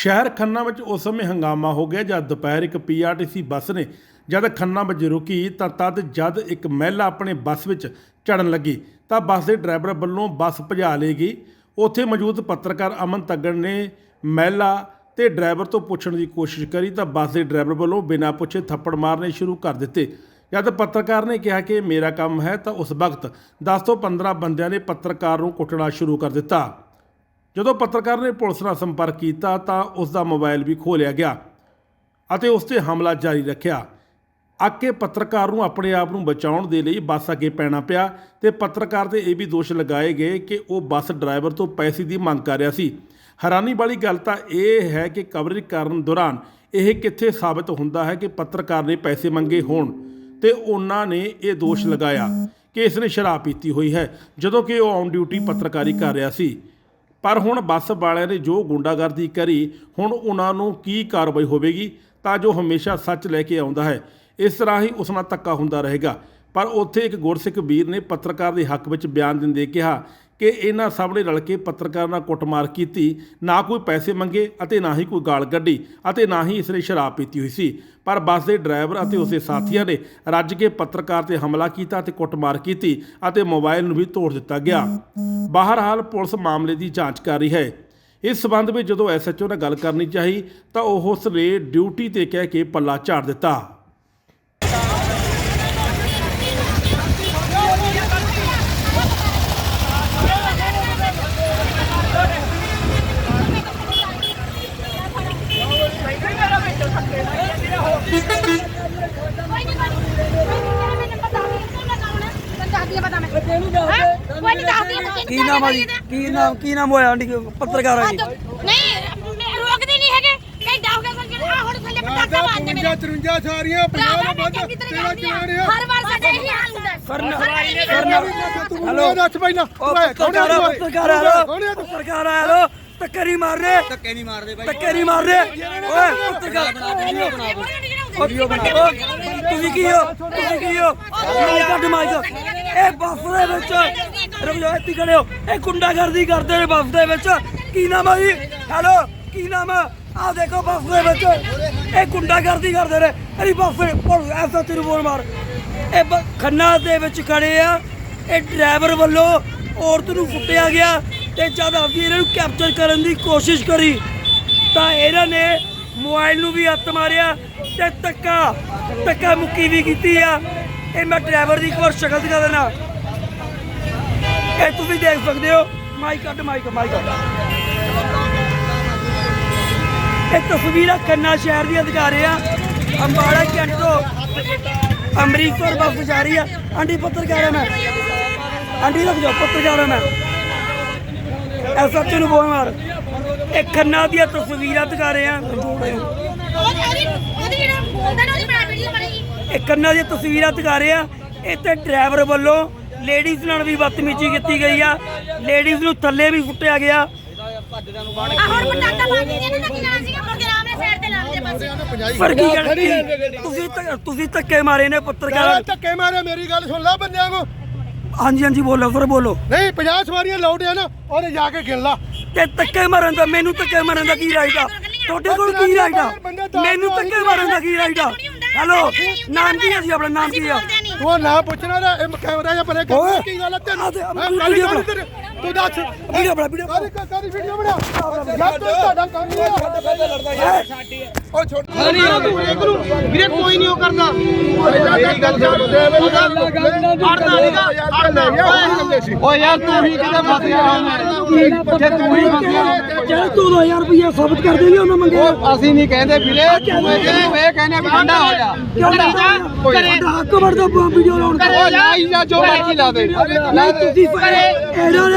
ਸ਼ਹਿਰ ਖੰਨਾ ਵਿੱਚ ਉਸ ਸਮੇਂ ਹੰਗਾਮਾ ਹੋ ਗਿਆ ਜਦ ਦੁਪਹਿਰ ਇੱਕ ਪੀਆਰਟੀਸੀ ਬੱਸ ਨੇ ਜਦ ਖੰਨਾ ਵਿੱਚ ਰੁਕੀ ਤਾਂ ਤਦ ਜਦ ਇੱਕ ਮਹਿਲਾ ਆਪਣੇ ਬੱਸ ਵਿੱਚ ਚੜਨ ਲੱਗੀ ਤਾਂ ਬੱਸ ਦੇ ਡਰਾਈਵਰ ਵੱਲੋਂ ਬੱਸ ਭਜਾ ਲਈ ਗਈ। ਉੱਥੇ ਮੌਜੂਦ ਪੱਤਰਕਾਰ ਅਮਨ ਤੱਗੜ ਨੇ ਮਹਿਲਾ ਤੇ ਡਰਾਈਵਰ ਤੋਂ ਪੁੱਛਣ ਦੀ ਕੋਸ਼ਿਸ਼ ਕਰੀ ਤਾਂ ਬੱਸ ਦੇ ਡਰਾਈਵਰ ਵੱਲੋਂ ਬਿਨਾਂ ਪੁੱਛੇ ਥੱਪੜ ਮਾਰਨੇ ਸ਼ੁਰੂ ਕਰ ਦਿੱਤੇ। ਜਦ ਪੱਤਰਕਾਰ ਨੇ ਕਿਹਾ ਕਿ ਮੇਰਾ ਕੰਮ ਹੈ ਤਾਂ ਉਸ ਵਕਤ 10 ਤੋਂ 15 ਬੰਦਿਆਂ ਨੇ ਪੱਤਰਕਾਰ ਨੂੰ ਕੁੱਟਣਾ ਸ਼ੁਰੂ ਕਰ ਦਿੱਤਾ। ਜਦੋਂ ਪੱਤਰਕਾਰ ਨੇ ਪੁਲਿਸ ਨਾਲ ਸੰਪਰਕ ਕੀਤਾ ਤਾਂ ਉਸ ਦਾ ਮੋਬਾਈਲ ਵੀ ਖੋਹ ਲਿਆ ਗਿਆ ਅਤੇ ਉਸ ਤੇ ਹਮਲਾ ਜਾਰੀ ਰੱਖਿਆ। ਅੱਗੇ ਪੱਤਰਕਾਰ ਨੂੰ ਆਪਣੇ ਆਪ ਨੂੰ ਬਚਾਉਣ ਦੇ ਲਈ ਬੱਸ ਅੱਗੇ ਪੈਣਾ ਪਿਆ ਤੇ ਪੱਤਰਕਾਰ ਤੇ ਇਹ ਵੀ ਦੋਸ਼ ਲਗਾਏ ਗਏ ਕਿ ਉਹ ਬੱਸ ਡਰਾਈਵਰ ਤੋਂ ਪੈਸੇ ਦੀ ਮੰਗ ਕਰ ਰਿਹਾ ਸੀ। ਹੈਰਾਨੀ ਵਾਲੀ ਗੱਲ ਤਾਂ ਇਹ ਹੈ ਕਿ ਕਵਰੇਜ ਕਰਨ ਦੌਰਾਨ ਇਹ ਕਿੱਥੇ ਸਾਬਤ ਹੁੰਦਾ ਹੈ ਕਿ ਪੱਤਰਕਾਰ ਨੇ ਪੈਸੇ ਮੰਗੇ ਹੋਣ ਤੇ ਉਹਨਾਂ ਨੇ ਇਹ ਦੋਸ਼ ਲਗਾਇਆ ਕਿ ਇਸ ਨੇ ਸ਼ਰਾਬ ਪੀਤੀ ਹੋਈ ਹੈ, ਜਦੋਂ ਕਿ ਉਹ ਔਨ ਡਿਊਟੀ ਪੱਤਰਕਾਰੀ ਕਰ ਰਿਹਾ ਸੀ। ਪਰ ਹੁਣ ਬੱਸ ਵਾਲਿਆਂ ਨੇ ਜੋ ਗੁੰਡਾਗਰਦੀ ਕਰੀ, ਹੁਣ ਉਹਨਾਂ ਨੂੰ ਕੀ ਕਾਰਵਾਈ ਹੋਵੇਗੀ, ਤਾਂ ਜੋ ਹਮੇਸ਼ਾ ਸੱਚ ਲੈ ਕੇ ਆਉਂਦਾ ਹੈ। ਇਸ ਤਰ੍ਹਾਂ ਹੀ ਉਸ ਨਾਲ ਧੱਕਾ ਹੁੰਦਾ ਰਹੇਗਾ। ਪਰ ਉੱਥੇ ਇੱਕ ਗੁਰਸਿੱਖ ਵੀਰ ਨੇ ਪੱਤਰਕਾਰ ਦੇ ਹੱਕ ਵਿੱਚ ਬਿਆਨ ਦਿੰਦੇ ਕਿਹਾ ਕਿ ਇਹਨਾਂ ਸਭ ਨੇ ਰਲ ਕੇ ਪੱਤਰਕਾਰ ਨਾਲ ਕੁੱਟਮਾਰ ਕੀਤੀ, ਨਾ ਕੋਈ ਪੈਸੇ ਮੰਗੇ ਅਤੇ ਨਾ ਹੀ ਕੋਈ ਗਾਲ ਗੱਡੀ ਅਤੇ ਨਾ ਹੀ ਇਸ ਨੇ ਸ਼ਰਾਬ ਪੀਤੀ ਹੋਈ ਸੀ। ਪਰ ਬੱਸ ਦੇ ਡਰਾਈਵਰ ਅਤੇ ਉਸਦੇ ਸਾਥੀਆਂ ਨੇ ਰੱਜ ਕੇ ਪੱਤਰਕਾਰ ਤੇ ਹਮਲਾ ਕੀਤਾ ਅਤੇ ਕੁੱਟਮਾਰ ਕੀਤੀ ਅਤੇ ਮੋਬਾਈਲ ਨੂੰ ਵੀ ਤੋੜ ਦਿੱਤਾ ਗਿਆ। ਬਾਹਰਹਾਲ ਪੁਲਿਸ ਮਾਮਲੇ ਦੀ ਜਾਂਚ ਕਰ ਰਹੀ ਹੈ। ਇਸ ਸਬੰਧ ਵਿੱਚ ਜਦੋਂ ਐਸਐਚਓ ਨਾਲ ਗੱਲ ਕਰਨੀ ਚਾਹੀ ਤਾਂ ਉਹ ਉਸ ਨੇ ਡਿਊਟੀ ਤੇ ਕਹਿ ਕੇ ਪੱਲਾ ਝਾੜ ਦਿੱਤਾ। ਕੀ ਨਾਮ ਆ ਜੀ? ਕੀ ਨਾਮ ਕੀ ਨਾਮ ਹੋਇਆ ਆਂਟੀ? ਪੱਤਰਕਾਰ ਆ ਜੀ। ਨਹੀਂ ਰੋਕਦੇ ਨਹੀਂ ਹੈਗੇ। ਕਈ ਡਾਉ ਕੇ ਸੰਗਲ ਆ ਹੁਣ ਥੱਲੇ ਪਟਾਕਾ ਮਾਰਦੇ ਮੇਰੇ 53 ਸਾਰੀਆਂ 50 ਭਰਾਵਾ ਤੋਂ ਮੈਂ ਵੱਧ ਤੇਰਾ। ਕਿਵੇਂ ਰਿਹਾ ਹਰ ਵਾਰ ਸਾਡਾ ਇਹੀ ਹਾਲ ਹੁੰਦਾ। ਕਰਨ- ਹਾਲ ਕੌਣ ਹੈ। ਪੱਤਰਕਾਰ ਆ, ਤੂੰ ਪੱਤਰਕਾਰ ਆ ਲੋ ਪੱਤਰਕਾਰ ਆ ਲੋ ਟੱਕਰੀ ਮਾਰ ਰਹੇ ਧੱਕੇ ਨਹੀਂ ਮਾਰਦੇ ਬਾਈ। ਧੱਕੇ ਨਹੀਂ ਮਾਰਦੇ। ਓਏ ਪੱਤਰਕਾਰ। ਵੀਡੀਓ ਬਣਾ ਤੁਸੀਂ ਕੀ ਹੋ? ਤੁਸੀਂ ਕੀ ਹੋ? ਮਾਈਕ ਕੱਢ ਮਾਈਕ ਇਹ ਬੱਸ ਦੇ ਵਿੱਚ ਰੁਕ ਜਾਓ ਇੱਥੇ ਖੜੇ ਹੋ। ਇਹ ਗੁੰਡਾਗਰਦੀ ਕਰਦੇ ਨੇ ਬੱਸ ਦੇ ਵਿੱਚ। ਕੀ ਨਾਮ ਆ ਜੀ? ਹੈਲੋ ਕੀ ਨਾਮ ਆ? ਆ ਦੇਖੋ ਬੱਸ ਦੇ ਵਿੱਚ। ਇਹ ਗੁੰਡਾਗਰਦੀ ਕਰਦੇ ਨੇ। ਇਹਦੀ ਬੱਸ ਪੁਲਿਸ ਐਸਾ ਤੇਰੇ ਮਾਰ। ਇਹ ਬ- ਖੰਨਾ ਦੇ ਵਿੱਚ ਖੜੇ ਆ। ਇਹ ਡਰਾਈਵਰ ਵੱਲੋਂ ਔਰਤ ਨੂੰ ਫੁੱਟਿਆ ਗਿਆ ਤੇ ਜਦ ਅਸੀਂ ਇਹਨਾਂ ਨੂੰ ਕੈਪਚਰ ਕਰਨ ਦੀ ਕੋਸ਼ਿਸ਼ ਕਰੀ ਤਾਂ ਇਹਨਾਂ ਨੇ ਮੋਬਾਈਲ ਨੂੰ ਵੀ ਹੱਥ ਮਾਰਿਆ। ਤੇ ਧੱਕਾ ਧੱਕਾ ਮੁੱਕੀ ਵੀ ਕੀਤੀ ਆ, ਇਹ ਮੈਂ ਡਰਾਈਵਰ ਦੀ ਇੱਕ ਵਾਰ ਸ਼ਕਲ ਦਿਖਾ ਦੇਣਾ ਇਹ ਤੁਸੀਂ ਦੇਖ ਸਕਦੇ ਹੋ ਮਾਈਕ ਕੱਟ ਮਾਈਕ ਮਾਈਕ ਇਹ ਤਸਵੀਰਾਂ ਖੰਨਾ ਸ਼ਹਿਰ ਦੀਆਂ ਦਿਖਾ ਰਹੇ ਆ। ਅੰਬਾਲਾ ਕੈਂਟ ਤੋਂ ਅੰਮ੍ਰਿਤਸਰ ਬੱਸ ਜਾ ਰਹੀ ਆ। ਆਂਟੀ, ਪੱਤਰਕਾਰ ਆ ਮੈਂ। ਆਂਟੀ, ਰੁਕ ਜਾਓ, ਪੱਤਰਕਾਰ ਆ ਮੈਂ। ਐਸਾ ਨੂੰ ਬੋਲ ਮਾਰ ਇਹ ਖੰਨਾ ਦੀਆਂ ਤਸਵੀਰਾਂ ਦਿਖਾ ਰਹੇ ਆ। ਉਹਦੀ ਉਹਦੀ ਜਿਹੜਾ ਬੋਲਦਾ ਨਾ ਉਹਦੀ ਬਣਾ ਵੀਡੀਓ ਬਣੀ ਇਹ ਕੰਨਾਂ ਦੀਆਂ ਤਸਵੀਰਾਂ ਦਿਖਾ ਰਹੇ ਆ। ਇੱਥੇ ਡਰਾਈਵਰ ਵੱਲੋਂ ਲੇਡੀਜ਼ ਨਾਲ ਵੀ ਬਦਤਮੀਜ਼ੀ ਕੀਤੀ ਗਈ ਆ। ਲੇਡੀਜ਼ ਨੂੰ ਥੱਲੇ ਵੀ ਸੁੱਟਿਆ ਗਿਆ। ਆ ਹੁਣ ਪਟਾਕਾ ਮਾਰਦੇ ਨੇ ਨਾ ਕਿ ਜਾਣਾ ਸੀਗਾ? ਪ੍ਰੋਗਰਾਮ ਨੇ ਸਾਈਡ ਤੇ ਲਾ ਦੇ ਬਸ ਪਰ ਕੀ ਕਰਦੀ ਤੁਸੀਂ ਧੱਕ- ਤੁਸੀਂ ਧੱਕੇ ਮਾਰੇ ਨੇ ਪੱਤਰਕਾਰ। ਧੱਕੇ ਮਾਰੇ ਮੇਰੀ ਗੱਲ ਸੁਣ ਲੈ ਬੰਦਿਆਂ ਨੂੰ। ਹਾਂਜੀ ਹਾਂਜੀ ਬੋਲੋ ਸਰ ਬੋਲੋ। ਨਹੀਂ 50 ਸਵਾਰੀਆਂ ਲੋਟ ਆ ਨਾ ਉਹਨੇ ਜਾ ਕੇ ਗਿਣ ਲਾ। ਤੇ ਧੱਕੇ ਮਾਰਨ ਦਾ ਮੈਨੂੰ ਧੱਕੇ ਮਾਰਨ ਦਾ ਕੀ ਰਾਈਟ ਆ? ਤੁਹਾਡੇ ਕੋਲ ਕੀ ਰਾਈਟ ਆ? ਮੈਨੂੰ ਧੱਕੇ ਮਾਰਨ ਦਾ ਕੀ ਰਾਈਟ ਆ? ਹੈਲੋ ਨਾਮ ਕੀ ਹੈ ਜੀ ਆਪਣਾ ਨਾਮ ਕੀ ਆ। ਤੂੰ ਨਾ ਪੁੱਛਣਾ ਇਹ ਕੈਮਰਾ ਜਾਂ ਪਰੇ ਕੀ ਗੱਲ ਹੈ ਤੈਨੂੰ? ਆ ਤੇ? ਤੂੰ ਦੱਸ ਵੀਡੀਓ ਬਣਾ ਵੀਡੀਓ ਕਾਦੀ ਕਾਦੀ ਵੀਡੀਓ ਬਣਾ? ਯਾਰ ਤੂੰ ਤੁਹਾਡਾ ਕੰਮ ਹੀ ਆ। ਉਹ ਛੋਟ ਵੀਰੇ ਕੋਈ ਨਹੀਂ ਉਹ ਕਰਦਾ। ਮੇਰੀ ਗੱਲ ਛੱਡ ਦੇ ਅੜਦਾ ਨਹੀਂਗਾ ਅੜਦਾ ਸੀ ਓ ਯਾਰ ਤੂੰ ਹੀ ਕਿਤੇ ਫਸ ਗਿਆ ਜੇ ਤੂੰ ਹੀ ਫਸ ਗਿਆ ਚਲ ਤੂੰ 2000 ਰੁਪਏ ਸਾਬਤ ਕਰ ਦੇਗੀ ਉਹਨਾਂ ਮੰਗੇ। ਉਹ ਅਸੀਂ ਨਹੀਂ ਕਹਿੰਦੇ ਵੀਰੇ। ਤੂੰ ਇਹ ਕਹਿੰਦੇ? ਇਹ ਕਹਿੰਦੇ ਵੀ ਠੰਡਾ ਹੋ ਜਾ। ਕਿਉਂ ਤੁਹਾਡਾ ਹੱਕ ਵਰਦਾ ਵੀਡੀਓ ਲਾਉਣ ਦਾ। ਓ ਲਾਈ ਜਾ ਜੋ ਮਰਜ਼ੀ ਲਾ ਦੇ। ਨਹੀਂ ਤੁਸੀਂ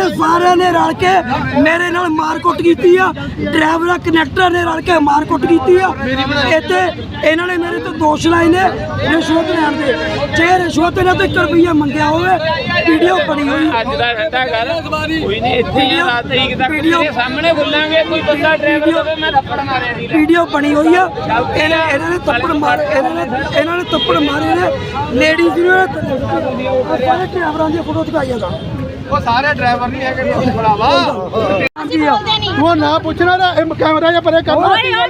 ਇਹਨਾਂ ਸਾਰਿਆਂ ਨੇ ਰਲ ਕੇ ਮੇਰੇ ਨਾਲ ਮਾਰਕੁੱਟ ਕੀਤੀ ਆ। ਡਰਾਈਵਰ ਕਨੈਕਟਰ ਨੇ ਰਲ ਕੇ ਮਾਰਕੁੱਟ ਕੀਤੀ ਆ। ਇੱਥੇ ਇਹਨਾਂ ਨੇ ਮੇਰੇ ਤੋਂ ਦੋਸ਼ ਲਾਏ ਨੇ ਰਿਸ਼ਵਤ ਲੈਣ ਦੇ। ਜੇ ਰਿਸ਼ਵਤ ਇਹਨਾਂ ਤੋਂ 1 ਰੁਪਈਆ ਮੰਗਿਆ ਹੋਵੇ ਵੀਡੀਓ ਬਣੀ ਹੋਈ। ਅੱਜ ਦਾ ਠੰਡਾ ਕਰ ਕੋਈ ਨਹੀਂ ਇੱਥੇ ਹੀ ਆ, ਰਾਤ ਤਰੀਕ ਤੱਕ ਵੀਡੀਓ- ਸਾਹਮਣੇ ਬੋਲਾਂਗੇ ਕੋਈ ਬੰਦਾ ਡਰਾਈਵਰ ਹੋਵੇ ਮੈਂ ਥੱਪੜ ਮਾਰਿਆ ਸੀ ਵੀਡੀਓ ਬਣੀ ਹੋਈ ਆ। ਇਹਨਾਂ ਇਹਨਾਂ ਨੇ ਥੱਪੜ ਮਾਰ ਇਹਨਾਂ ਨੇ ਇਹਨਾਂ ਨੇ ਥੱਪੜ ਮਾਰੇ ਨੇ। ਲੇਡੀਜ਼ ਨੂੰ ਸਾਰੇ ਕੈਮਰਾ ਦੀਆਂ ਫੋਟੋ ਦਿਖਾਈਆਂ ਦਾ ਉਹ ਸਾਰੇ ਡਰਾਈਵਰ ਨਹੀਂ ਹੈਗੇ ਭਰਾਵਾ। ਅਸੀਂ ਨਹੀਂ। ਤੂੰ ਨਾ ਪੁੱਛਣਾ ਨਾ ਇਹ ਕੈਮਰਾ ਜਾਂ ਪਰੇ ਕਰਨਾ। ਓਏ ਓਏ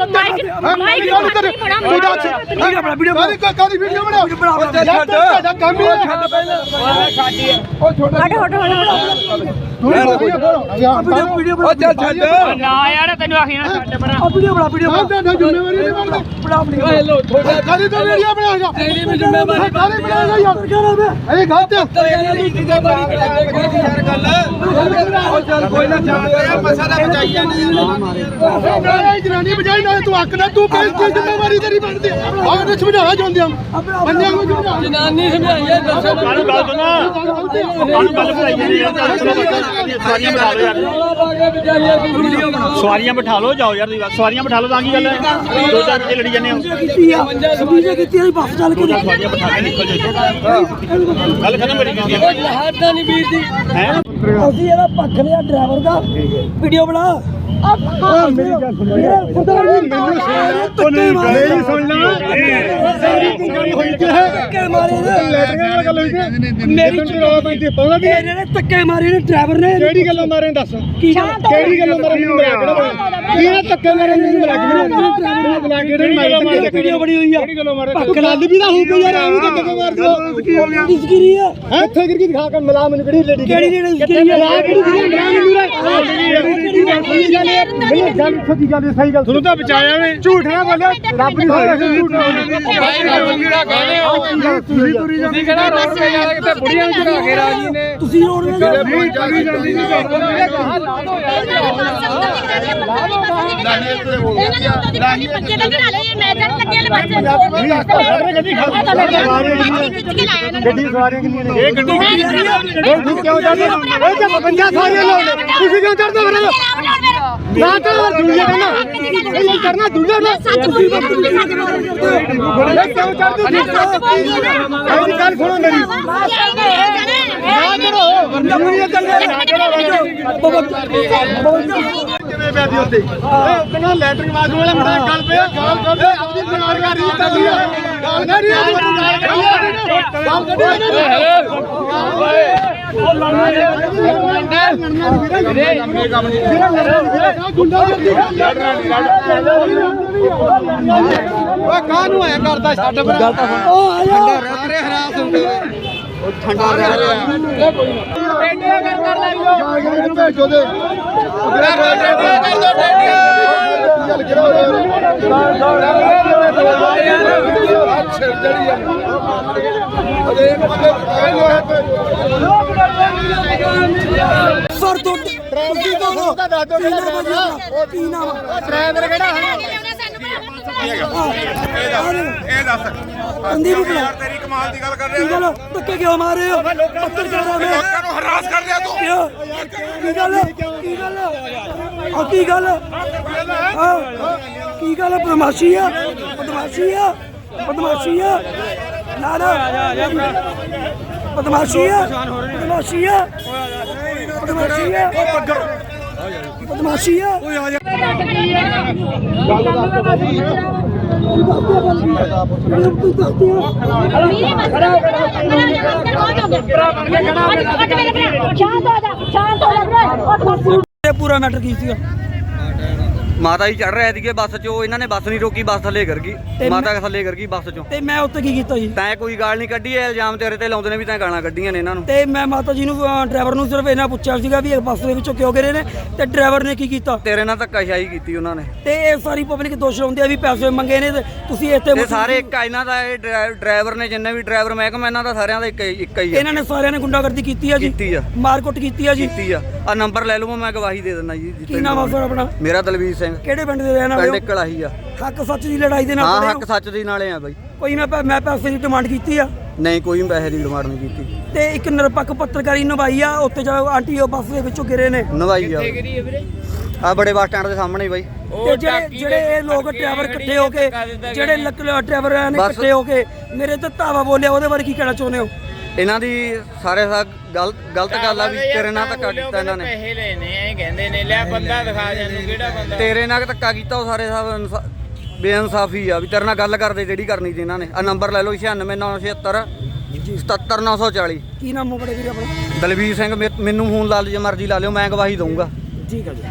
ਮਾਈਕ ਗੱਲ ਕਰ। ਤੂੰ ਦੱਸ ਵੀਡੀਓ ਬਣਾ ਵੀਡੀਓ ਕਾਦੀ ਕਾਦੀ ਵੀਡੀਓ ਬਣਾ ਬਣਾ। ਯਾਰ ਤੁਹਾਡਾ ਕੰਮ ਹੀ ਹੈ। ਉਹ ਛੋਟਾ ਹਟ ਹਟ ਹਟ ਵੀਡੀਓ ਵੀਡੀਓ ਬਣਾ ਚੱਲ ਛੱਡ ਨਾ ਯਾਰ ਤੈਨੂੰ ਆਖੀ ਨਾ ਛੱਡ ਪਰਾਂ। ਆ ਵੀਡੀਓ ਬਣਾ ਵੀਡੀਓ ਆਹ ਤੁਹਾਡਾ ਜ਼ਿੰਮੇਵਾਰੀ ਨਹੀਂ ਬਣਦੀ। ਬਣਾ ਆਪਣੀ ਕਾਦੀ ਤੋਂ ਵੀਡੀਓ ਬਣਾਏਗਾ ਤੇਰੀ ਵੀ ਜ਼ਿੰਮੇਵਾਰੀ ਕਾਦੀ ਬਣਾਏਗਾ ਯਾਰ। ਕਰਾਂ ਮੈਂ ਇਹ ਗਲਤ ਹੈ ਇਹ ਜਨਾਨੀ ਬਜਾਈ ਨਾ ਤੂੰ ਅੱਕ ਨਾ ਤੂੰ ਚੀਜ਼ ਜ਼ਿੰਮੇਵਾਰੀ ਤੇਰੀ ਬਣਦੀ ਆਹ ਨੇ ਸਮਝਾਇਆ ਜਾਂਦੇ ਆ। ਬੰਦਿਆਂ ਨੂੰ ਸਮਝਾ ਜਨਾਨੀ ਸਮਝਾਈਏ ਦੱਸੋ। ਕਾਨੂੰ ਗੱਲ ਸੁਣਾ। ਕਾਨੂੰ ਗੱਲ ਬਣਾਈ ਜਾਂਦੀ ਯਾਰ ਸਵਾਰੀਆਂ ਬਿਠਾ ਲਓ ਯਾਰ। ਵੀਡੀਓ ਬਣਾ ਸਵਾਰੀਆਂ ਬਿਠਾ ਲਓ ਜਾਓ ਯਾਰ ਤੁਸੀਂ ਬਸ। ਸਵਾਰੀਆਂ ਬਿਠਾ ਲਓ ਤਾਂ ਕੀ ਗੱਲ ਹੈ? ਦੋ ਚਾਰ ਕੇ ਲੜੀ ਜਾਂਦੇ ਹੋ। ਕੀਤੀ ਆ ਵੀਡੀਓ ਕੀਤੀ ਆ ਬੱਸ ਚੱਲ ਕੇ ਸਵਾਰੀਆਂ ਬਿਠਾ ਕੇ ਨਿਕਲ ਜਾਓ। ਗੱਲ ਖਤਮ ਮੇਰੀ ਕੀਤੀ ਹੈ। ਤਾਂ ਨਹੀਂ ਵੀਰ ਦੀ ਹੈ? ਅਸੀਂ ਇਹਦਾ ਪੱਖ ਲਿਆ ਡਰਾਈਵਰ ਦਾ। ਵੀਡੀਓ ਬਣਾ। ਮੇਰੀ ਗੱਲ ਸੁਣ ਮੈਨੂੰ ਸੁਣ ਮੇਰੀ ਸੁਣ ਲੈ ਸਾਰੀ ਕੁੰਗਲੀ ਹੋਈ ਕਿ ਹੈ ਧੱਕੇ ਮਾਰੇ ਨੇ ਲੈਟਰਿੰਗ ਵਾਲੀ ਗੱਲ ਹੋਈ ਕਿ ਮੇਰੀ ਤੈਨੂੰ ਰੌਲਾ ਪੈਂਦੀ ਪਾਉਂਦਾ ਵੀ ਇਹਨੇ ਨੇ ਧੱਕੇ ਮਾਰੇ ਨੇ ਡਰਾਈਵਰ ਨੇ ਕਿਹੜੀ ਗੱਲੋਂ ਮਾਰੇ ਦੱਸ ਕਿਹੜੀ ਗੱਲੋਂ ਮਾਰੇ ਮੈਨੂੰ ਮਿਲਾ ਕਿਹੜਾ ਬੋਲਿਆ ਕੀ ਇਹ ਧੱਕੇ ਮਾਰੇ ਮੈਨੂੰ ਮਿਲਾ ਕੇ ਬੁਲਾ ਕੇ ਨਹੀਂ ਮਾਰੇ ਵੀਡੀਓ ਬਣੀ ਹੋਈ ਆ ਕਿਹੜੀ ਗੱਲੋਂ ਮਾਰੇ ਗੱਲ ਵੀ ਤਾਂ ਹੋਊ ਕੋਈ ਯਾਰ ਐਵੇਂ ਧੱਕੇ ਕਿਉਂ ਮਾਰਦੇ ਹੋ ਕਿਸਕਿਰੀ ਆ ਹੈ ਇੱਥੇ ਗਿਰ ਕੇ ਦਿਖਾ ਕੇ ਮਿਲਾ ਮੈਨੂੰ ਕਿਹੜੀ ਲੇਡੀ ਕਿਹੜੀ ਆ ਮਿਲਾ ਕਿਹੜੀ ਮੈਨੂੰ ਗੱਲ ਸੱਚੀ ਗੱਲ ਸਹੀ ਗੱਲ ਤੁਹਾਨੂੰ ਤਾਂ ਬਚਾਇਆ ਵੇ ਝੂਠ ਨਾ ਬੋਲਿਆ ਰੱਬ ਨਹੀਂ ਹੋਇਆ ਝੂਠ ਨਾ ਤੁਸੀਂ ਤੁਰੀ ਜਾਂਦੇ ਤੁਸੀਂ ਕਿਹੜਾ ਰੋਡ ਤੇ ਜਾ ਕਿਤੇ ਬੁੜੀਆਂ ਨੂੰ ਚੜਾ ਕੇ ਰਾਜੀ ਨੇ। ਤੁਸੀਂ ਰੋਡ ਵਿੱਚ ਨਹੀਂ ਤੁਰੀ ਜਾਂਦੀ ਨਹੀਂ ਦਾ ਜਦ ਬੱਚੇ ਗੱਡੀ ਸਵਾਰੀਆਂ ਕਿੰਨੀਆਂ ਨੇ। ਇਹ ਗੱਡੀ ਕਿਉਂ ਚੜਦੇ ਇਹ ਜੇ 52 ਸਵਾਰੀਆਂ ਲਾਉਂਦੇ ਤੁਸੀਂ ਕਿਉਂ ਚੜਦੇ ਫਿਰ? ਨਾ ਤਾਂ ਦੁਨੀਆ ਕਰਨਾ ਇਹ ਕਰਨਾ ਦੁਨੀਆ ਨਾ। ਸੱਚ ਬੋਲੀ ਇਹ ਕਿਉਂ ਚੜਦੇ ਇਹ ਗੱਲ ਸੁਣੋ ਮੇਰੀ। ਨਾ ਕਰੋ ਦੁਨੀਆ ਚੱਲੇ ਨਾ। ਕਰੋ ਪਿਆ ਦੀ ਉੱਤੇ ਇਹ ਕਹਿੰਦਾ ਲੈਟਰਿੰਗ ਬਾਥਰੂਮ ਵਾਲਾ ਮੁੰਡਾ ਗੱਲ ਪਿਆ ਗਾਲ ਕੱਢ ਆਪਣੀ ਬਣਾ ਕਰ ਰਹੀ ਕਰਦੀ ਆ ਗਾਲ ਕੱਢ ਰਹੀ ਆ। ਗਾਲ ਕੱਢ ਰਹੀ ਆ। ਉਹ ਲੜਨਾ ਗੁੰਡਾ ਓਏ ਕਾਹਨੂੰ ਐ ਕਰਦਾ ਛੱਡ ਪਰ ਤਾਂ ਉਹ ਆ ਜਾ ਸਾਰੇ ਹਰਾਸ ਹੁੰਦੇ ਉਹ ਠੰਡਾ ਰਹਿ ਰਿਹਾ। ਕਰ ਕਰ ਲੈ ਜੋ। ਇਹਨੂੰ ਭੇਜੋ ਦੇ ਕਰ ਦੋ। ਸਰ ਤੋਂ ਤੁਸੀਂ ਦੱਸੋ ਕੀ ਨਾਮ ਆ ਜੀ ਆਪਣਾ? ਕੀ ਨਾਮ ਆ? ਡਰਾਈਵਰ ਕਿਹੜਾ ਹੈ ਇਹ ਦੱਸ ਅੰਦੀ ਵੀ ਯਾਰ ਤੇਰੀ ਕਮਾਲ ਦੀ ਗੱਲ? ਕਰ ਰਹੇ ਹੋ ਗੱਲ ਧੱਕੇ ਕਿਉਂ ਮਾਰ ਰਹੇ ਹੋ? ਪੱਤਰਕਾਰਾਂ ਨੇ ਲੋਕਾਂ ਨੂੰ ਹਰਾਸ ਕਰ ਰਿਹਾ ਤੂੰ ਕਿਉਂ ਕੀ ਗੱਲ? ਕੀ ਗੱਲ? ਆ ਕੀ ਗੱਲ? ਹਾਂ ਕੀ ਗੱਲ? ਬਦਮਾਸ਼ੀ ਆ? ਬਦਮਾਸ਼ੀ ਆ? ਬਦਮਾਸ਼ੀ ਆ? ਨਾ ਨਾ। ਬਦਮਾਸ਼ੀ ਆ? ਬਦਮਾਸ਼ੀ ਆ? ਬਦਮਾਸ਼ੀ ਆ? ਬਦਮਾਸ਼ੀ ਆ। ਸ਼ਾਂਤ ਹੋ ਜਾ। ਪੂਰਾ ਮੈਟਰ ਕੀ ਸੀਗਾ? ਮਾਤਾ ਜੀ ਚੜ ਰਹੇ ਸੀਗੇ ਬੱਸ 'ਚੋਂ ਇਹਨਾਂ ਨੇ ਬੱਸ ਨਹੀਂ ਰੋਕੀ ਬੱਸ ਥੱਲੇ ਕਰ ਗਈ। ਤੇ ਮਾਤਾ ਥੱਲੇ ਕਰ ਗਈ ਬੱਸ 'ਚੋਂ। ਤੇ ਮੈਂ ਉੱਤੇ ਕੀ ਕੀਤਾ ਜੀ? ਤੈਂ ਕੋਈ ਗਾਲ ਨਹੀਂ ਕੱਢੀ ਇਹ ਇਲਜ਼ਾਮ ਤੇਰੇ ਤੇ ਲਾਉਂਦੇ ਨੇ ਵੀ ਤੈਂ ਗਾਲਾਂ ਕੱਢੀਆਂ ਨੇ ਇਹਨਾਂ ਨੂੰ। ਤੇ ਮੈਂ ਮਾਤਾ ਜੀ ਨੂੰ ਡਰਾਈਵਰ ਨੂੰ ਸਿਰਫ ਇਹਨਾਂ ਪੁੱਛਿਆ ਸੀਗਾ ਵੀ ਇਹ ਬੱਸ ਦੇ ਵਿੱਚੋਂ ਕਿਉਂ ਗਿਰੇ ਨੇ ਤੇ ਡਰਾਈਵਰ ਨੇ ਕੀ ਕੀਤਾ? ਤੇਰੇ ਨਾਲ ਧੱਕਾਸ਼ਾਹੀ ਕੀਤੀ ਉਹਨਾਂ ਨੇ। ਤੇ ਇਹ ਸਾਰੀ ਪਬਲਿਕ ਦੋਸ਼ ਲਾਉਂਦੇ ਆ ਵੀ ਪੈਸੇ ਮੰਗੇ ਨੇ ਤੇ ਤੁਸੀਂ ਇੱਥੇ ਤੇ ਸਾਰੇ ਇੱਕ ਆ ਇਹਨਾਂ ਦਾ ਇਹ ਡਰਾ- ਡਰਾਈਵਰ ਨੇ ਜਿੰਨੇ ਵੀ ਡਰਾਈਵਰ ਮਹਿਕਮਾ ਇਹਨਾਂ ਦਾ ਸਾਰਿਆਂ ਦਾ ਇੱਕ ਇੱਕ ਹੀ ਆ। ਇਹਨਾਂ ਨੇ ਸਾਰਿਆਂ ਨੇ ਗੁੰਡਾਗਰਦੀ ਕੀਤੀ ਆ ਜੀ। ਕੀਤੀ ਆ। ਮਾਰਕੁੱਟ ਕੀਤੀ ਆ ਜੀ। ਕੀਤੀ ਆ। ਆ ਨੰਬਰ ਲੈ ਲਵਾਂ ਮੈਂ ਗਵਾਹੀ ਦੇ ਦਿੰਦਾ ਜੀ ਕੀ ਨਾਮ ਆ ਸਰ ਆਪਣਾ? ਮੇਰਾ ਦਲਵੀਰ ਸਿੰਘ। ਕਿਹੜੇ ਪਿੰਡ ਦੇ ਰਹਿਣ ਵਾਲੇ ਪਿੰਡ ਹੋ? ਕਲਾਹੀ ਆ। ਹੱਕ ਸੱਚ ਦੀ ਲੜਾਈ ਦੇ ਨਾਲ ਹਾਂ ਖੜੇ ਹੱਕ ਹੋ? ਸੱਚ ਦੇ ਨਾਲੇ ਆ ਬਾਈ। ਕੋਈ ਮੈਂ ਪੈ- ਮੈਂ ਪੈਸੇ ਦੀ ਡਿਮਾਂਡ ਕੀਤੀ ਆ? ਨਹੀਂ ਕੋਈ ਪੈਸੇ ਦੀ ਡਿਮਾਂਡ ਨਹੀਂ ਕੀਤੀ। ਤੇ ਇੱਕ ਨਿਰਪੱਖ ਪੱਤਰਕਾਰੀ ਨਿਭਾਈ ਆ ਉੱਥੇ ਜਾ ਆਂਟੀ ਉਹ ਬੱਸ ਦੇ ਵਿੱਚੋਂ ਗਿਰੇ ਨੇ। ਨਵਾਈ ਆ। ਆ ਬੜੇ ਬੱਸ ਸਟੈਂਡ ਦੇ ਸਾਹਮਣੇ ਬਾਈ। ਤੇ ਜਿਹੜੇ ਜਿਹੜੇ ਇਹ ਲੋਕ ਡਰਾਈਵਰ ਇਕੱਠੇ ਹੋ ਕੇ ਜਿਹੜੇ ਲੱਕ ਡਰਾਈਵਰ ਨੇ ਬਸ। ਇਕੱਠੇ ਹੋ ਕੇ ਮੇਰੇ ਤੇ ਧਾਵਾ ਬੋਲਿਆ ਉਹਦੇ ਬਾਰੇ ਕੀ ਕਹਿਣਾ ਚਾਹੁੰਦੇ ਹੋ? ਇਹਨਾਂ ਦੀ ਸਾਰੇ ਸਾ ਗਲਤ ਗਲਤ ਗੱਲ ਆ ਵੀ ਤੇਰੇ ਨਾਲ ਧੱਕਾ ਕੀਤਾ ਇਹਨਾਂ ਨੇ। ਪੈਸੇ ਲੈਣੇ ਐ ਕਹਿੰਦੇ ਨੇ ਲੈ ਬੰਦਾ ਦਿਖਾ ਜਾਨੂੰ ਕਿਹੜਾ ਬੰਦਾ। ਤੇਰੇ ਨਾਲ ਧੱਕਾ ਕੀਤਾ ਉਹ ਸਾਰੇ ਇਨਸਾ- ਬੇਇਨਸਾਫੀ ਆ ਵੀ ਤੇਰੇ ਨਾਲ ਗੱਲ ਕਰਦੇ ਜਿਹੜੀ ਕਰਨੀ ਸੀ ਇਹਨਾਂ ਨੇ। ਆ ਨੰਬਰ ਲੈ ਲਓ 96976 77940 ਕੀ ਨਾਮ ਹੋ ਬੜੇ ਵੀਰ ਆਪਣਾ? ਦਲਵੀਰ ਸਿੰਘ ਮੇ- ਮੈਨੂੰ ਫੋਨ ਲਾ ਲਿਓ ਜੇ ਮਰਜ਼ੀ ਲਾ ਲਿਓ ਮੈਂ ਗਵਾਹੀ ਦਊਂਗਾ। ਠੀਕ ਹੈ ਜੀ।